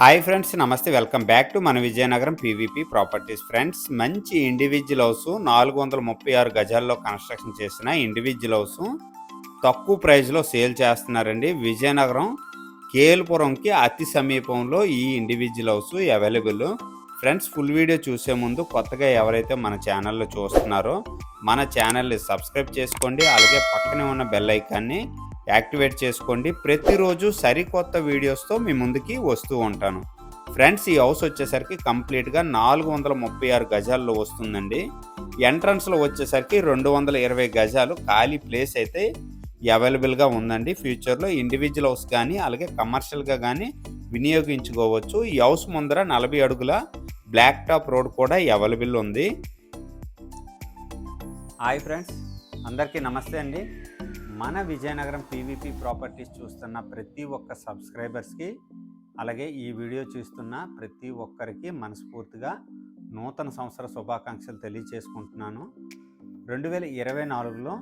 Hi friends namaste. Welcome back to మన Vizianagaram PVP properties friends మంచి individual house నాలుగు వందల ముప్పై ఆరు గజాల్లో కన్స్ట్రక్షన్ చేసిన ఇండివిజువల్ హౌస్ తక్కువ ప్రైస్లో సేల్ చేస్తున్నారండి. విజయనగరం కేల్పురంకి అతి సమీపంలో ఈ individual house available friends full video చూసే ముందు కొత్తగా ఎవరైతే మన ఛానల్లో చూస్తున్నారో మన ఛానల్ని సబ్స్క్రైబ్ చేసుకోండి. అలాగే పక్కనే ఉన్న బెల్ ఐకాన్ని యాక్టివేట్ చేసుకోండి. ప్రతిరోజు సరికొత్త వీడియోస్తో మీ ముందుకి వస్తూ ఉంటాను. ఫ్రెండ్స్ ఈ హౌస్ వచ్చేసరికి కంప్లీట్గా నాలుగు వందల ముప్పై ఆరు గజాల్లో వస్తుందండి. ఎంట్రన్స్లో వచ్చేసరికి రెండు వందల ఇరవై గజాలు ఖాళీ ప్లేస్ అయితే అవైలబుల్గా ఉందండి. ఫ్యూచర్లో ఇండివిజువల్ హౌస్ కానీ అలాగే కమర్షియల్గా కానీ వినియోగించుకోవచ్చు. ఈ హౌస్ ముందర నలభై అడుగుల బ్లాక్ టాప్ రోడ్ కూడా అవైలబుల్ ఉంది. హాయ్ ఫ్రెండ్స్ అందరికీ నమస్తే అండి. మన విజయనగరం పీవీపీ ప్రాపర్టీస్ చూస్తున్న ప్రతి ఒక్క సబ్స్క్రైబర్స్కి అలాగే ఈ వీడియో చూస్తున్న ప్రతి ఒక్కరికి మనస్ఫూర్తిగా నూతన సంవత్సర శుభాకాంక్షలు తెలియచేసుకుంటున్నాను. రెండు వేల ఇరవై నాలుగులో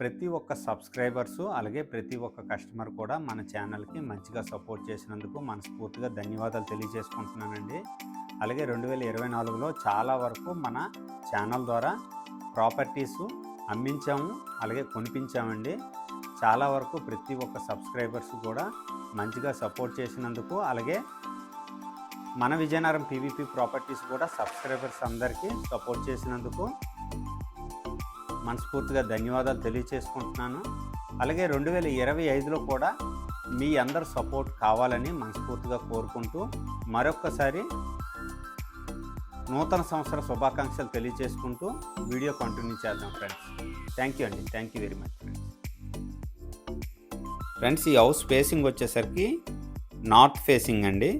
ప్రతి ఒక్క సబ్స్క్రైబర్సు అలాగే ప్రతి ఒక్క కస్టమర్ కూడా మన ఛానల్కి మంచిగా సపోర్ట్ చేసినందుకు మనస్ఫూర్తిగా ధన్యవాదాలు తెలియజేసుకుంటున్నానండి అలాగే రెండు వేల ఇరవై నాలుగులో చాలా వరకు మన ఛానల్ ద్వారా ప్రాపర్టీసు అమ్మించాము అలాగే కొనిపించామండి. చాలా వరకు ప్రతి ఒక్క సబ్స్క్రైబర్స్ కూడా మంచిగా సపోర్ట్ చేసినందుకు అలాగే మన విజయనగరం పీవీపీ ప్రాపర్టీస్ కూడా సబ్స్క్రైబర్స్ అందరికీ సపోర్ట్ చేసినందుకు మనస్ఫూర్తిగా ధన్యవాదాలు తెలియచేసుకుంటున్నాను. అలాగే రెండు వేల ఇరవై ఐదులో కూడా మీ అందరు సపోర్ట్ కావాలని మనస్ఫూర్తిగా కోరుకుంటూ మరొక్కసారి నూతన సంవత్సర శుభాకాంక్షలు తెలియజేసుకుంటూ వీడియో కంటిన్యూ చేద్దాం ఫ్రెండ్స్. థ్యాంక్ యూ అండి. Thank you very much friends friends ఈ హౌస్ ఫేసింగ్ వచ్చేసరికి నార్త్ ఫేసింగ్ అండి.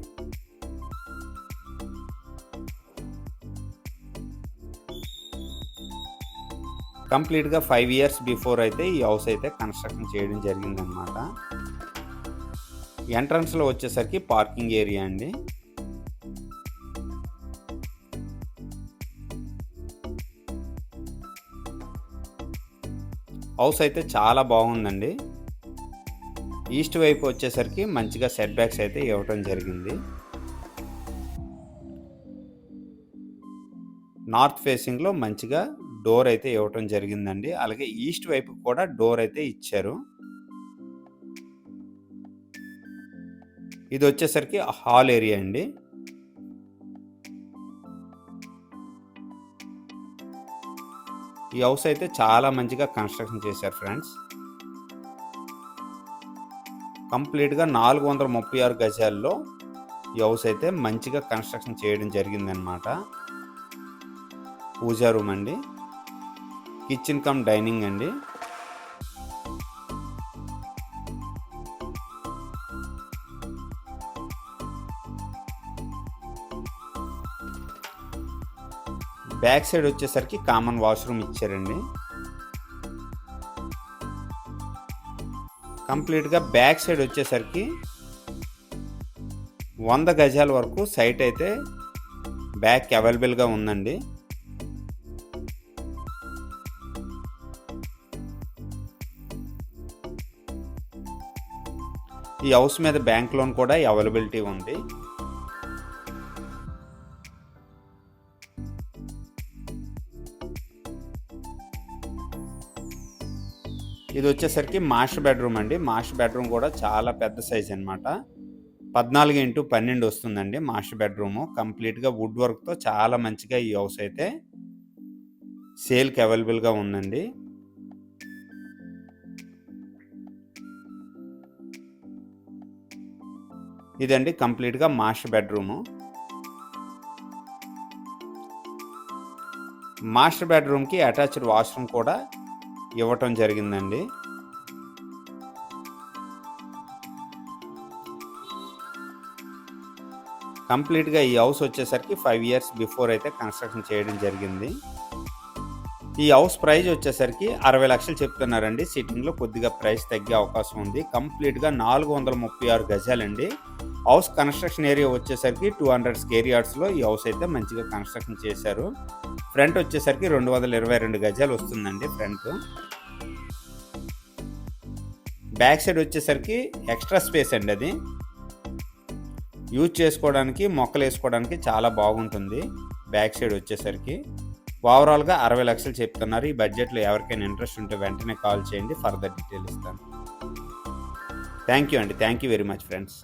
కంప్లీట్గా ఫైవ్ ఇయర్స్ బిఫోర్ అయితే ఈ హౌస్ అయితే కన్స్ట్రక్షన్ చేయడం జరిగిందనమాట ఎంట్రన్స్లో వచ్చేసరికి పార్కింగ్ ఏరియా అండి. హౌస్ అయితే చాలా బాగుందండి. ఈస్ట్ వైపు వచ్చేసరికి మంచిగా సెట్ బ్యాక్స్ అయితే ఇవ్వటం జరిగింది. నార్త్ ఫేసింగ్లో మంచిగా డోర్ అయితే ఇవ్వటం జరిగిందండి. అలాగే ఈస్ట్ వైపు కూడా డోర్ అయితే ఇచ్చారు. ఇది వచ్చేసరికి హాల్ ఏరియా అండి. ఈ హౌస్ అయితే చాలా మంచిగా కన్స్ట్రక్షన్ చేశారు ఫ్రెండ్స్ కంప్లీట్గా నాలుగు వందల ముప్పై ఆరు గజాల్లో ఈ హౌస్ అయితే మంచిగా కన్స్ట్రక్షన్ చేయడం జరిగిందనమాట పూజా రూమ్ అండి. కిచెన్ కమ్ డైనింగ్ అండి. బ్యాక్ సైడ్ వచ్చేసరికి కామన్ వాష్రూమ్ ఇచ్చారండి. కంప్లీట్గా బ్యాక్ సైడ్ వచ్చేసరికి వంద గజాల వరకు సైట్ అయితే బ్యాక్ అవైలబుల్గా ఉందండి. ఈ హౌస్ మీద బ్యాంక్ లోన్ కూడా అవైలబిలిటీ ఉంది. ఇది వచ్చేసరికి మాస్టర్ బెడ్రూమ్ అండి. మాస్టర్ బెడ్రూమ్ కూడా చాలా పెద్ద సైజ్ అనమాట పద్నాలుగు ఇంటూ పన్నెండు వస్తుందండి మాస్టర్ బెడ్రూము. కంప్లీట్గా వుడ్ వర్క్తో చాలా మంచిగా ఈ హౌస్ అయితే సేల్కి అవైలబుల్గా ఉందండి. ఇదండి కంప్లీట్గా మాస్టర్ బెడ్రూము. మాస్టర్ బెడ్రూమ్కి అటాచ్డ్ వాష్రూమ్ కూడా ఇవ్వటం జరిగిందండి. కంప్లీట్గా ఈ హౌస్ వచ్చేసరికి ఫైవ్ ఇయర్స్ బిఫోర్ అయితే కన్స్ట్రక్షన్ చేయడం జరిగింది. ఈ హౌస్ ప్రైస్ వచ్చేసరికి అరవై లక్షలు చెప్తున్నారండి. సిట్టింగ్లో కొద్దిగా ప్రైస్ తగ్గే అవకాశం ఉంది. కంప్లీట్గా నాలుగు వందల ముప్పై ఆరు గజాలండి. హౌస్ కన్స్ట్రక్షన్ ఏరియా వచ్చేసరికి టూ హండ్రెడ్ స్కేర్ యార్డ్స్లో ఈ హౌస్ అయితే మంచిగా కన్స్ట్రక్షన్ చేశారు. ఫ్రంట్ వచ్చేసరికి రెండు వందల ఇరవై రెండు గజాలు వస్తుందండి ఫ్రంట్. బ్యాక్ సైడ్ వచ్చేసరికి ఎక్స్ట్రా స్పేస్ అండి అది. యూజ్ చేసుకోవడానికి మొక్కలు వేసుకోవడానికి చాలా బాగుంటుంది బ్యాక్ సైడ్ వచ్చేసరికి. ఓవరాల్గా అరవై లక్షలు చెప్తున్నారు. ఈ బడ్జెట్లో ఎవరికైనా ఇంట్రెస్ట్ ఉంటే వెంటనే కాల్ చేయండి. ఫర్దర్ డీటెయిల్ ఇస్తాను. థ్యాంక్ యూ అండి. Thank you very much friends.